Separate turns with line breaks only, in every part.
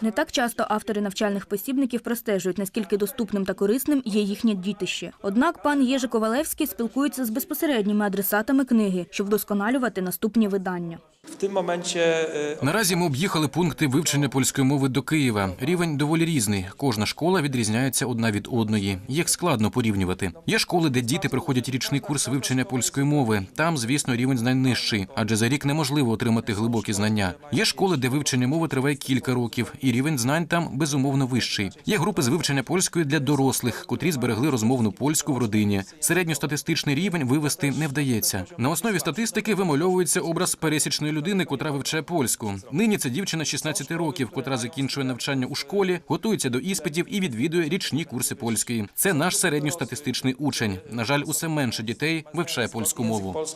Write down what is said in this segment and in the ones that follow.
Не так часто автори навчальних посібників простежують, наскільки доступним та корисним є їхнє дітище. Однак пан Єжи Ковалевський спілкується з безпосередніми адресатами книги, щоб вдосконалювати наступні видання.
W tym momencie
Наразі ми об'їхали пункти вивчення польської мови до Києва. Рівень доволі різний. Кожна школа відрізняється одна від одної. Їх складно порівнювати. Є школи, де діти проходять річний курс вивчення польської мови. Там, звісно, рівень знань нижчий, адже за рік неможливо отримати глибокі знання. Є школи, де вивчення мови триває кілька років, і рівень знань там безумовно вищий. Є групи з вивчення польської для дорослих, котрі зберегли розмовну польську в родині. Середньостатистичний рівень вивести не вдається. На основі статистики вимальовується образ пересічної людини, котра вивчає польську. Нині це дівчина 16 років, котра закінчує навчання у школі, готується до іспитів і відвідує річні курси польської. Це наш середньостатистичний учень. На жаль, усе менше дітей вивчає польську мову.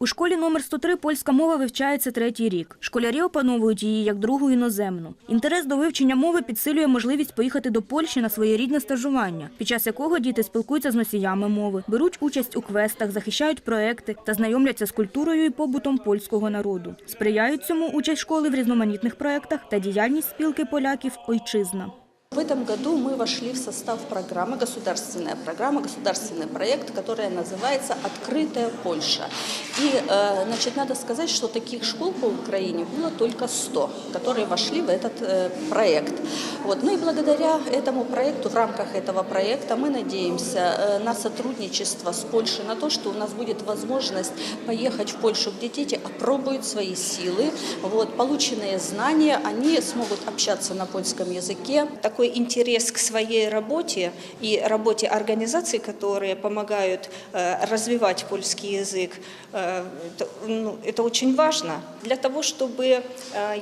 У школі номер 103 польська мова вивчається третій рік. Школярі опановують її як другу іноземну. Інтерес до вивчення мови підсилює можливість поїхати до Польщі на своєрідне стажування, під час якого діти спілкуються з носіями мови, беруть участь у квестах, захищають проекти та знайомляться з культурою і побутом польського народу. Сприяють цьому участь школи в різноманітних проектах та діяльність спілки поляків Ойчизна.
В этом году мы вошли в состав программы, государственная программа, государственный проект, которая называется «Открытая Польша». И, э, значит, надо сказать, что таких школ по Украине было только 100, которые вошли в этот э, проект. Вот. Ну и благодаря этому проекту, в рамках этого проекта мы надеемся э, на сотрудничество с Польшей, на то, что у нас будет возможность поехать в Польшу, где дети опробуют свои силы, вот, полученные знания, они смогут общаться на польском языке,
такой интерес к своей работе и работе организаций, которые помогают э, развивать польский язык, э, это, ну, это очень важно. Для того, чтобы э,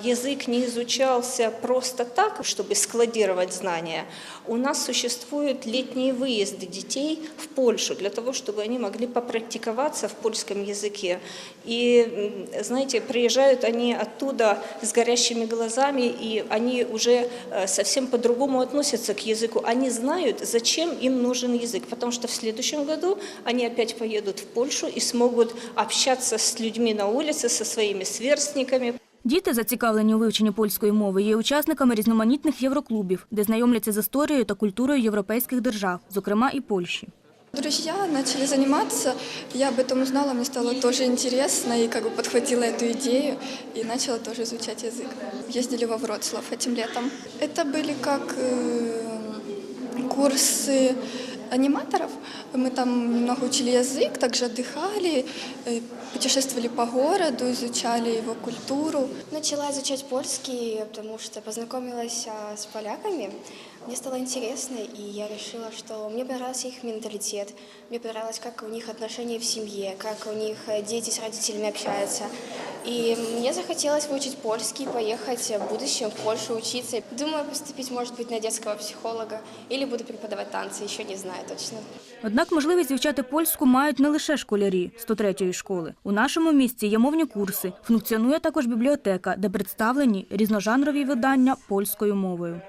язык не изучался просто так, чтобы складировать знания, у нас существуют летние выезды детей в Польшу для того, чтобы они могли попрактиковаться в польском языке. И, знаете, приезжают они оттуда с горящими глазами, и они уже совсем по-другому относятся к языку. Они знают, зачем им нужен язык, потому что в следующем году они опять поедут в Польшу и смогут общаться с людьми на улице, со своими сверстниками.
Діти, зацікавлені у вивченні польської мови, є учасниками різноманітних євроклубів, де знайомляться з історією та культурою європейських держав, зокрема і Польщі.
Друзья начали заниматься, я об этом узнала, мне стало тоже интересно и как бы подхватила эту идею и начала тоже изучать язык. Ездили во Вроцлав этим летом. Это были как э, курсы аниматоров. Мы там немного учили язык, также отдыхали, э, путешествовали по городу, изучали его культуру.
Начала изучать польский, потому что познакомилась а, с поляками. Мне стало интересно, и я решила, что мне понравился их менталитет, мне понравилось, как у них отношения в семье, как у них э, дети с родителями общаются. И мне захотелось выучить польский, поехать в будущем в Польшу учиться. Думаю, поступить, может быть, на детского психолога или буду преподавать танцы, еще не знаю точно.
Однак можливість вивчати польську мають не лише школярі 103-ї школи. У нашому місті є мовні курси. Функціонує також бібліотека, де представлені різножанрові видання польською мовою.